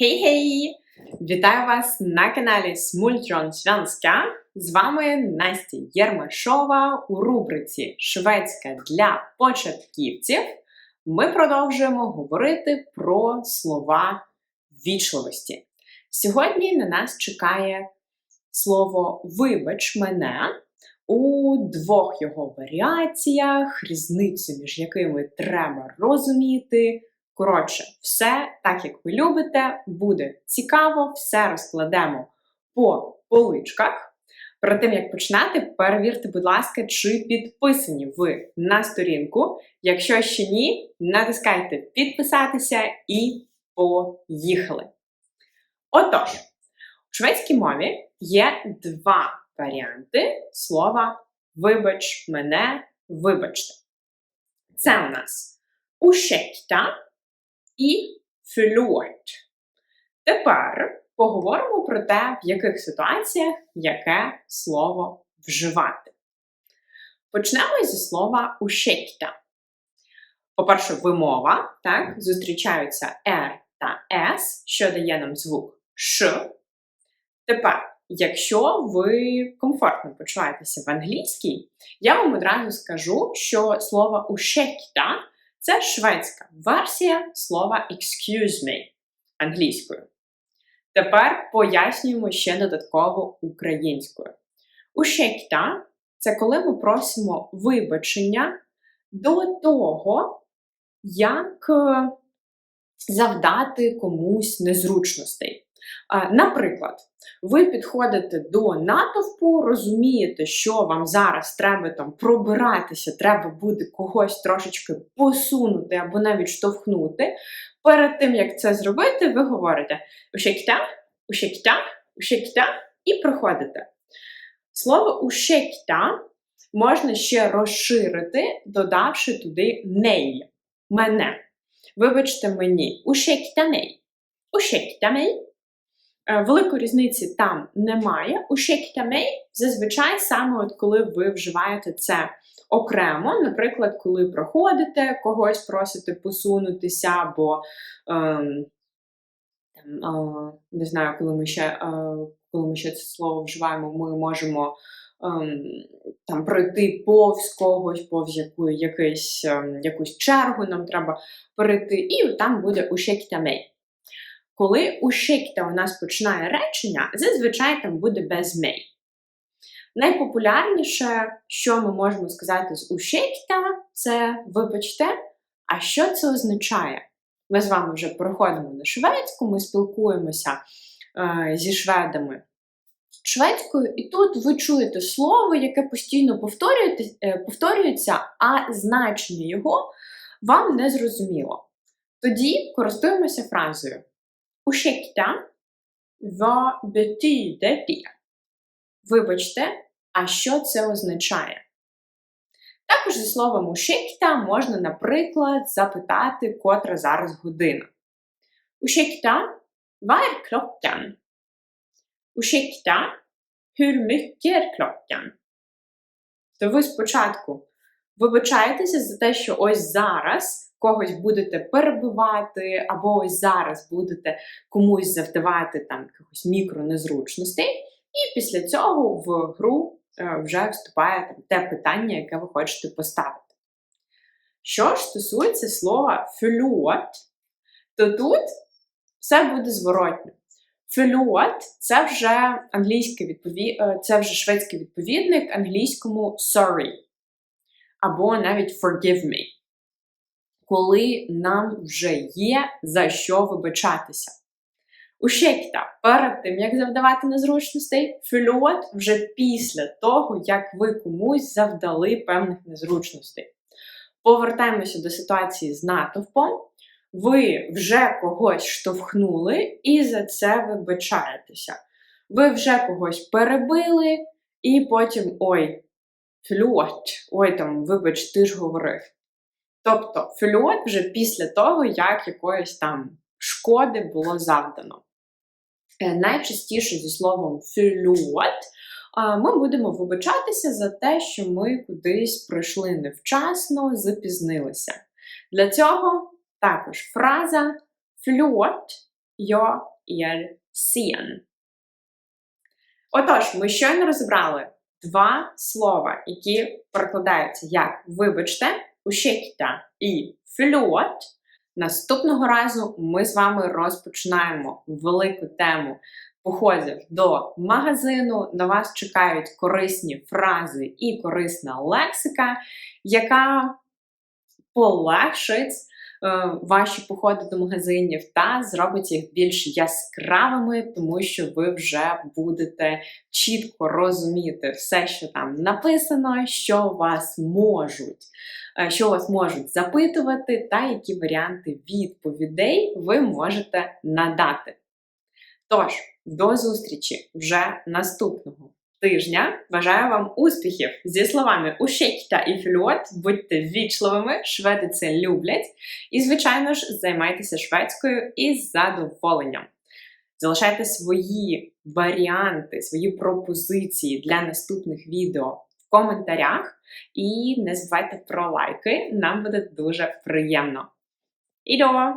Хей-хей! Вітаю вас на каналі Смультрон Свянська. З вами Настя Єрмашова у рубриці Шведська для початківців. Ми продовжуємо говорити про слова вічливості. Сьогодні на нас чекає слово Вибач мене у двох його варіаціях, різницю між якими треба розуміти. Коротше, все так, як ви любите, буде цікаво, все розкладемо по поличках. Перед тим, як починати, перевірте, будь ласка, чи підписані ви на сторінку. Якщо ще ні, натискайте підписатися і поїхали. Отож, у шведській мові є два варіанти слова вибач мене, вибачте. Це у нас ущекта і förlåt. Тепер поговоримо про те, в яких ситуаціях яке слово вживати. Почнемо зі слова ущекта. По-перше, вимова, так, зустрічаються R та S, що дає нам звук Ш. Тепер, якщо ви комфортно почуваєтеся в англійській, я вам одразу скажу, що слово ущекта це шведська версія слова excuse me англійською. Тепер пояснюємо ще додатково українською. Ущекта це коли ми просимо вибачення до того, як е, завдати комусь незручностей. Наприклад, ви підходите до натовпу, розумієте, що вам зараз треба там пробиратися, треба буде когось трошечки посунути або навіть штовхнути. Перед тим, як це зробити, ви говорите ущекта, ущекта, ущекта і проходите. Слово ущекта можна ще розширити, додавши туди неї, мене. Вибачте мені, ущекта мей. Е, великої різниці там немає. У шекітамей зазвичай саме от коли ви вживаєте це окремо, наприклад, коли проходите, когось просите посунутися, або ем, е, не знаю, коли ми ще е, коли ми ще це слово вживаємо, ми можемо ем, там пройти повз когось, повз яку, якийсь, ем, якусь чергу нам треба перейти, і там буде у шекітамей. Коли ущекта у нас починає речення, зазвичай там буде без мей. Найпопулярніше, що ми можемо сказати з ущекта, це вибачте, а що це означає? Ми з вами вже переходимо на шведську, ми спілкуємося е, зі шведами шведською, і тут ви чуєте слово, яке постійно е, повторюється, а значення його вам не зрозуміло. Тоді користуємося фразою. Ursäkta, vad betyder det? Вибачте, а що це означає? Також зі словом ущекта можна, наприклад, запитати, котра зараз година. Ursäkta, vad är klockan? Ursäkta, hur mycket? То ви спочатку вибачаєтеся за те, що ось зараз когось будете перебивати, або ось зараз будете комусь завдавати там якихось мікронезручностей, і після цього в гру е, вже вступає там, те питання, яке ви хочете поставити. Що ж стосується слова флюот, то тут все буде зворотньо. Флюот це вже англійський відповід... Е, це вже шведський відповідник англійському sorry. Або навіть forgive me коли нам вже є за що вибачатися. Ущекта перед тим, як завдавати незручностей, фльот вже після того, як ви комусь завдали певних незручностей. Повертаємося до ситуації з натовпом. Ви вже когось штовхнули і за це вибачаєтеся. Ви вже когось перебили, і потім ой, фльот, ой там, вибач, ти ж говорив. Тобто флюот вже після того, як якоїсь там шкоди було завдано. Е, найчастіше зі словом флюот ми будемо вибачатися за те, що ми кудись прийшли невчасно, запізнилися. Для цього також фраза er sen. Отож, ми щойно розібрали два слова, які перекладаються як вибачте, ursäkta і förlåt. Наступного разу ми з вами розпочинаємо велику тему походів до магазину. На вас чекають корисні фрази і корисна лексика, яка полегшить ваші походи до магазинів та зробить їх більш яскравими, тому що ви вже будете чітко розуміти все, що там написано, що вас можуть. е, Що вас можуть запитувати, та які варіанти відповідей ви можете надати. Тож, до зустрічі вже наступного тижня. Бажаю вам успіхів зі словами «Урsäkta» і «förlåt». Будьте вічливими, шведи це люблять. І, звичайно ж, займайтеся шведською із задоволенням. Залишайте свої варіанти, свої пропозиції для наступних відео в коментарях. І не забувайте про лайки, нам буде дуже приємно. Ідо!